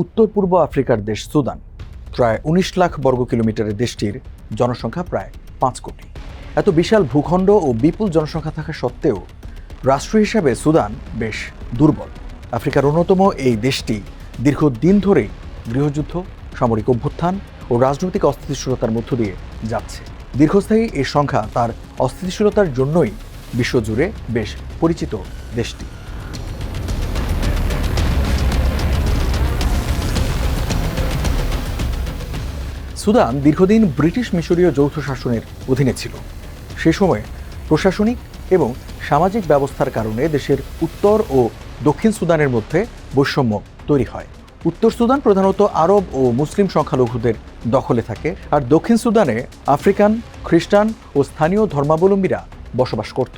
উত্তর পূর্ব আফ্রিকার দেশ সুদান। প্রায় উনিশ লাখ বর্গ কিলোমিটারের দেশটির জনসংখ্যা প্রায় পাঁচ কোটি। এত বিশাল ভূখণ্ড ও বিপুল জনসংখ্যা থাকা সত্ত্বেও রাষ্ট্র হিসাবে সুদান বেশ দুর্বল। আফ্রিকার অন্যতম এই দেশটি দীর্ঘদিন ধরেই গৃহযুদ্ধ, সামরিক অভ্যুত্থান ও রাজনৈতিক অস্থিতিশীলতার মধ্য দিয়ে যাচ্ছে। দীর্ঘস্থায়ী এই সংখ্যা তার অস্থিতিশীলতার জন্যই বিশ্বজুড়ে বেশ পরিচিত দেশটি। সুদান দীর্ঘদিন ব্রিটিশ মিশরীয় যৌথ শাসনের অধীনে ছিল। সে সময় প্রশাসনিক এবং সামাজিক ব্যবস্থার কারণে দেশের উত্তর ও দক্ষিণ সুদানের মধ্যে বৈষম্য তৈরি হয়। উত্তর সুদান প্রধানত আরব ও মুসলিম সংখ্যালঘুদের দখলে থাকে আর দক্ষিণ সুদানে আফ্রিকান, খ্রিস্টান ও স্থানীয় ধর্মাবলম্বীরা বসবাস করত।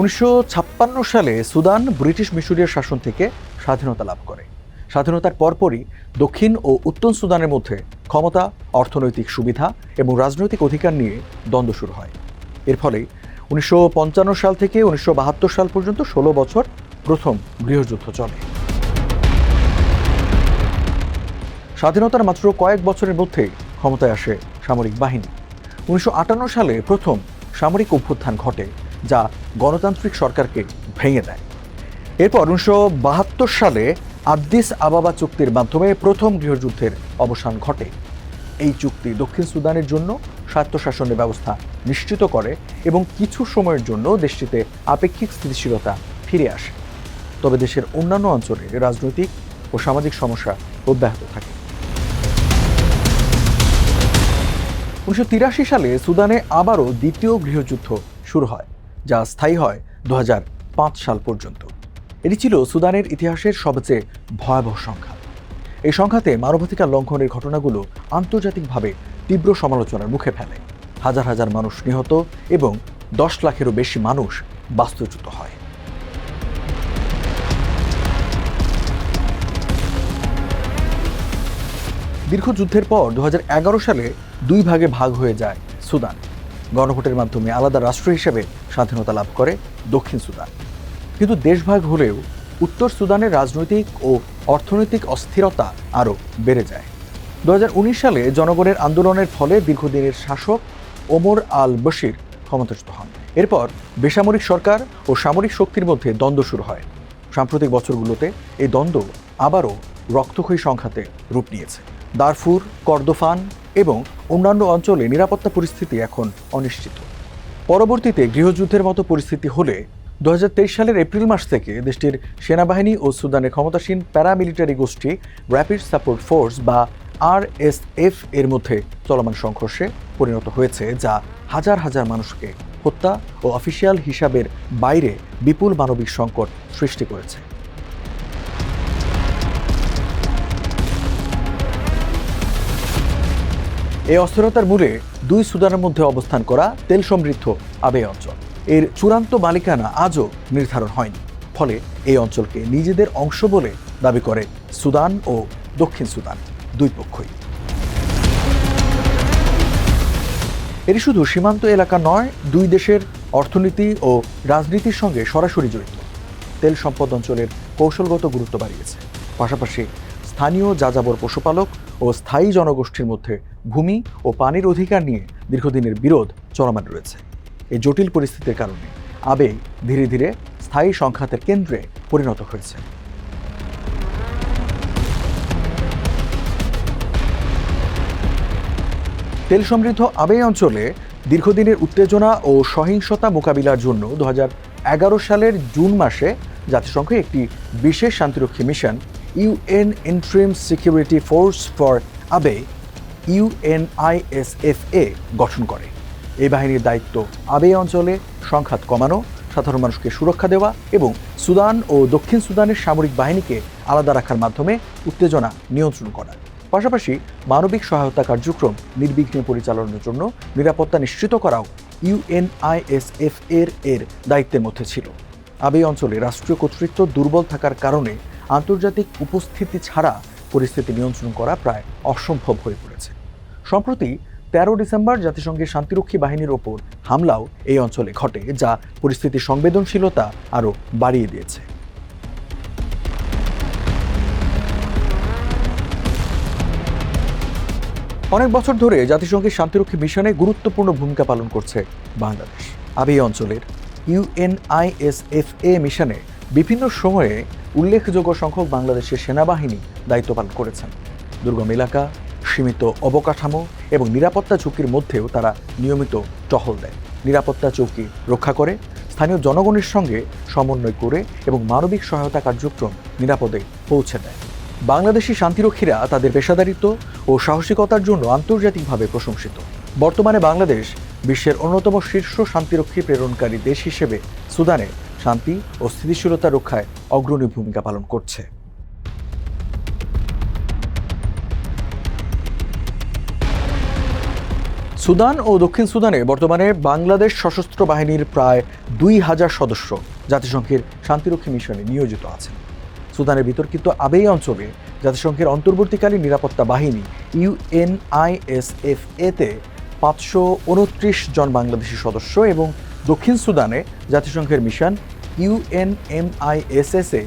উনিশশো ছাপ্পান্ন সালে সুদান ব্রিটিশ মিশরীয় শাসন থেকে স্বাধীনতা লাভ করে। স্বাধীনতার পরপরই দক্ষিণ ও উত্তর সুদানের মধ্যে ক্ষমতা, অর্থনৈতিক সুবিধা এবং রাজনৈতিক অধিকার নিয়ে দ্বন্দ্ব শুরু হয়। এর ফলে উনিশশো পঞ্চান্ন সাল থেকে উনিশশো বাহাত্তর সাল পর্যন্ত ষোলো বছর প্রথম গৃহযুদ্ধ চলে। স্বাধীনতার মাত্র কয়েক বছরের মধ্যেই ক্ষমতায় আসে সামরিক বাহিনী। উনিশশো আটান্ন সালে প্রথম সামরিক অভ্যুত্থান ঘটে, যা গণতান্ত্রিক সরকারকে ভেঙে দেয়। এরপর উনিশশো বাহাত্তর সালে আদ্দিস আবাবা চুক্তির মাধ্যমে প্রথম গৃহযুদ্ধের অবসান ঘটে। এই চুক্তি দক্ষিণ সুদানের জন্য স্বায়ত্তশাসনের ব্যবস্থা নিশ্চিত করে এবং কিছু সময়ের জন্য দেশটিতে আপেক্ষিক স্থিতিশীলতা ফিরে আসে। তবে দেশের অন্যান্য অঞ্চলে রাজনৈতিক ও সামাজিক সমস্যা অব্যাহত থাকে। উনিশশো তিরাশি সালে সুদানে আবারও দ্বিতীয় গৃহযুদ্ধ শুরু হয়, যা স্থায়ী হয় দু হাজার পাঁচ সাল পর্যন্ত। এটি ছিল সুদানের ইতিহাসের সবচেয়ে ভয়াবহ সংখ্যা। এই সংখ্যাতে মানবাধিকার লঙ্ঘনের ঘটনাগুলো আন্তর্জাতিকভাবে তীব্র সমালোচনার মুখে ফেলে। হাজার হাজার মানুষ নিহত এবং দশ লাখেরও বেশি মানুষ বাস্তুচ্যুত হয়। দীর্ঘ যুদ্ধের পর দু হাজার এগারো সালে দুই ভাগে ভাগ হয়ে যায় সুদান। গণভোটের মাধ্যমে আলাদা রাষ্ট্র হিসেবে স্বাধীনতা লাভ করে দক্ষিণ সুদান। কিন্তু দেশভাগ হলেও উত্তর সুদানের রাজনৈতিক ও অর্থনৈতিক অস্থিরতা আরও বেড়ে যায়। দু হাজার উনিশ সালে জনগণের আন্দোলনের ফলে দীর্ঘদিনের শাসক ওমর আল বশির ক্ষমতাচ্যুত হন। এরপর বেসামরিক সরকার ও সামরিক শক্তির মধ্যে দ্বন্দ্ব শুরু হয়। সাম্প্রতিক বছরগুলোতে এই দ্বন্দ্ব আবারও রক্তক্ষয়ী সংখ্যাতে রূপ নিয়েছে। দারফুর, কর্দোফান এবং অন্যান্য অঞ্চলে নিরাপত্তা পরিস্থিতি এখন অনিশ্চিত। পরবর্তীতে গৃহযুদ্ধের মতো পরিস্থিতি হলে দু হাজার তেইশ সালের এপ্রিল মাস থেকে দেশটির সেনাবাহিনী ও সুদানের ক্ষমতাসীন প্যারামিলিটারি গোষ্ঠী র্যাপিড সাপোর্ট ফোর্স বা আরএসএফ এর মধ্যে চলমান সংঘর্ষে পরিণত হয়েছে, যা হাজার হাজার মানুষকে হত্যা ও অফিসিয়াল হিসাবের বাইরে বিপুল মানবিক সংকট সৃষ্টি করেছে। এই অস্থিরতার মূলে দুই সুদানের মধ্যে অবস্থান করা তেল সমৃদ্ধ আবে অঞ্চল। এর চূড়ান্ত মালিকানা আজও নির্ধারণ হয়নি। ফলে এই অঞ্চলকে নিজেদের অংশ বলে দাবি করে সুদান ও দক্ষিণ সুদান, দুই পক্ষই। এটি শুধু সীমান্ত এলাকা নয়, দুই দেশের অর্থনীতি ও রাজনীতির সঙ্গে সরাসরি জড়িত। তেল সম্পদ অঞ্চলের কৌশলগত গুরুত্ব বাড়িয়েছে। পাশাপাশি স্থানীয় যাযাবর পশুপালক ও স্থায়ী জনগোষ্ঠীর মধ্যে ভূমি ও পানির অধিকার নিয়ে দীর্ঘদিনের বিরোধ চলমান রয়েছে। এই জটিল পরিস্থিতির কারণে আবেগ ধীরে ধীরে স্থায়ী সংঘাতের কেন্দ্রে পরিণত হয়েছে। তেল সমৃদ্ধ আবে অঞ্চলে দীর্ঘদিনের উত্তেজনা ও সহিংসতা মোকাবিলার জন্য দু এগারো সালের জুন মাসে জাতিসংঘ একটি বিশেষ শান্তিরক্ষী mission, UN interim security force for Abyei UNISFA, গঠন করে। এই বাহিনীর দায়িত্ব আবে অঞ্চলে সংঘাত কমানো, সাধারণ মানুষকে সুরক্ষা দেওয়া এবং সুদান ও দক্ষিণ সুদানের সামরিক বাহিনীকে আলাদা রাখার মাধ্যমে উত্তেজনা নিয়ন্ত্রণ করা। পাশাপাশি মানবিক সহায়তা কার্যক্রম নির্বিঘ্নে পরিচালনার জন্য নিরাপত্তা নিশ্চিত করাও ইউএনআইএসএফ এর এর দায়িত্বের মধ্যে ছিল। আবে অঞ্চলে রাষ্ট্রীয় কর্তৃত্ব দুর্বল থাকার কারণে আন্তর্জাতিক উপস্থিতি ছাড়া পরিস্থিতি নিয়ন্ত্রণ করা প্রায় অসম্ভব হয়ে পড়েছে। সম্প্রতি তেরো ডিসেম্বর জাতিসংঘের শান্তিরক্ষী বাহিনীর ওপর হামলাও এই অঞ্চলে ঘটে, যা পরিস্থিতির সংবেদনশীলতা আরও বাড়িয়ে দিয়েছে। অনেক বছর ধরে জাতিসংঘের শান্তিরক্ষী মিশনে গুরুত্বপূর্ণ ভূমিকা পালন করছে বাংলাদেশ। আর এই অঞ্চলের ইউএনআইএসএফএ মিশনে বিভিন্ন সময়ে উল্লেখযোগ্য সংখ্যক বাংলাদেশের সেনাবাহিনী দায়িত্ব পালন করেছেন। দুর্গম এলাকা সীমিত অবকাঠামো এবং নিরাপত্তা ঝুঁকির মধ্যেও তারা নিয়মিত টহল দেয়। নিরাপত্তা চৌকি রক্ষা করে, স্থানীয় জনগণের সঙ্গে সমন্বয় করে এবং মানবিক সহায়তা কার্যক্রম নিরাপদে পৌঁছে দেয়। বাংলাদেশি শান্তিরক্ষীরা তাদের পেশাদারিত্ব ও সাহসিকতার জন্য আন্তর্জাতিকভাবে প্রশংসিত। বর্তমানে বাংলাদেশ বিশ্বের অন্যতম শীর্ষ শান্তিরক্ষী প্রেরণকারী দেশ হিসেবে সুদানে শান্তি ও স্থিতিশীলতা রক্ষায় অগ্রণী ভূমিকা পালন করছে। সুদান ও দক্ষিণ সুদানে বর্তমানে বাংলাদেশ সশস্ত্র বাহিনীর প্রায় দুই হাজার সদস্য জাতিসংঘের শান্তিরক্ষী মিশনে নিয়োজিত আছেন। সুদানের বিতর্কিত আবেই অঞ্চলে জাতিসংঘের অন্তর্বর্তীকালীন নিরাপত্তা বাহিনী ইউএনআইএসএফ এতে পাঁচশো উনত্রিশ জন বাংলাদেশি সদস্য এবং দক্ষিণ সুদানে জাতিসংঘের মিশন ইউএনএমআইএসএস এ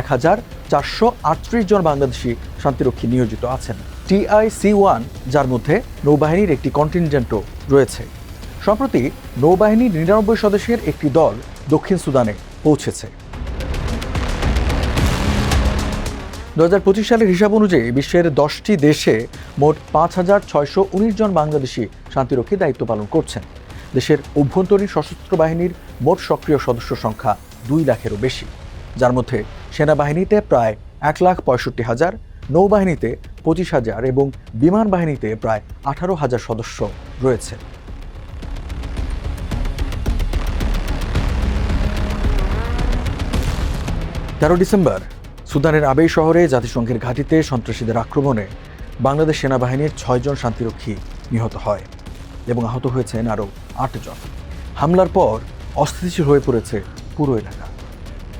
এক হাজার চারশো আটত্রিশ জন বাংলাদেশি শান্তিরক্ষী নিয়োজিত আছেন। টিআইসি ওয়ান, যার মধ্যে নৌবাহিনীর একটি কন্টিনজেন্টও রয়েছে। সম্প্রতি নৌবাহিনীর নিরানব্বই সদস্যের একটি দল দক্ষিণ সুদানে পৌঁছেছে। দু হাজার পঁচিশ সালের হিসাব অনুযায়ী বিশ্বের দশটি দেশে মোট পাঁচ হাজার ছয়শো উনিশ জন বাংলাদেশি শান্তিরক্ষী দায়িত্ব পালন করছেন। দেশের অভ্যন্তরীণ সশস্ত্র বাহিনীর মোট সক্রিয় সদস্য সংখ্যা দুই লাখেরও বেশি। যার মধ্যে সেনাবাহিনীতে প্রায় এক লাখ পঁয়ষট্টি হাজার নৌবাহিনীতে পঁচিশ হাজার এবং বিমান বাহিনীতে প্রায় আঠারো হাজার সদস্য রয়েছে। তেরো ডিসেম্বর, সুদানের আবেই শহরে জাতিসংঘের ঘাঁটিতে সন্ত্রাসীদের আক্রমণে বাংলাদেশ সেনাবাহিনীর ছয়জন শান্তিরক্ষী নিহত হয় এবং আহত হয়েছেন আরও আটজন হামলার পর অস্থিতিশীল হয়ে পড়েছে পুরো এলাকা।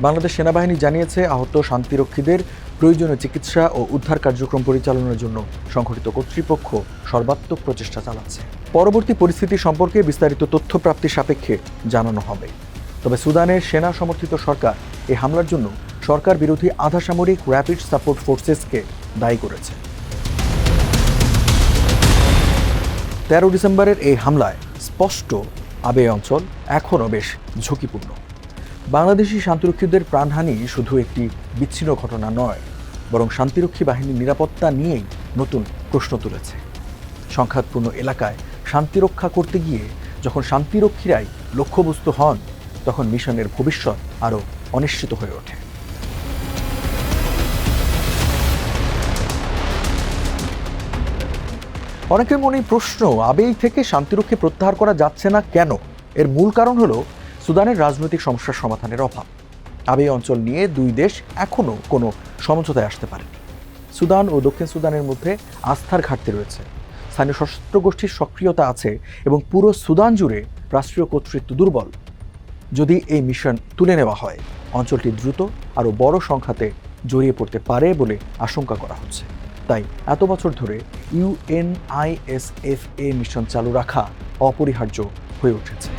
বাংলাদেশ সেনাবাহিনী জানিয়েছে, আহত শান্তিরক্ষীদের প্রয়োজনীয় চিকিৎসা ও উদ্ধার কার্যক্রম পরিচালনার জন্য সংগঠিত কর্তৃপক্ষ সর্বাত্মক প্রচেষ্টা চালাচ্ছে। পরবর্তী পরিস্থিতি সম্পর্কে বিস্তারিত তথ্য প্রাপ্তি সাপেক্ষে জানানো হবে। তবে সুদানের সেনা সমর্থিত সরকার এই হামলার জন্য সরকার বিরোধী আধা সামরিক র্যাপিড সাপোর্ট ফোর্সেসকে দায়ী করেছে। তেরো ডিসেম্বরের এই হামলায় স্পষ্ট আবে অঞ্চল এখনও বেশ ঝুঁকিপূর্ণ। বাংলাদেশি শান্তিরক্ষীদের প্রাণহানি শুধু একটি বিচ্ছিন্ন ঘটনা নয়, বরং শান্তিরক্ষী বাহিনীর নিরাপত্তা নিয়েই নতুন প্রশ্ন তুলেছে। সংঘাতপূর্ণ এলাকায় শান্তিরক্ষা করতে গিয়ে যখন শান্তিরক্ষীরাই লক্ষ্যবস্তু হন, তখন মিশনের ভবিষ্যৎ আরও অনিশ্চিত হয়ে ওঠে। অনেকের মনে প্রশ্ন, আবেই থেকে শান্তিরক্ষী প্রত্যাহার করা যাচ্ছে না কেন? এর মূল কারণ হলো সুদানের রাজনৈতিক সমস্যার সমাধানের অভাব। আবেই অঞ্চল নিয়ে দুই দেশ এখনও কোনো সমঝোতায় আসতে পারেনি। সুদান ও দক্ষিণ সুদানের মধ্যে আস্থার ঘাটতি রয়েছে। স্থানীয় সশস্ত্র গোষ্ঠীর সক্রিয়তা আছে এবং পুরো সুদান জুড়ে রাষ্ট্রীয় কর্তৃত্ব দুর্বল। যদি এই মিশন তুলে নেওয়া হয়, অঞ্চলটি দ্রুত আরও বড় সংখ্যাতে জড়িয়ে পড়তে পারে বলে আশঙ্কা করা হচ্ছে। তাই এত বছর ধরে ইউএনআইএসএফএ মিশন চালু রাখা অপরিহার্য হয়ে উঠেছে।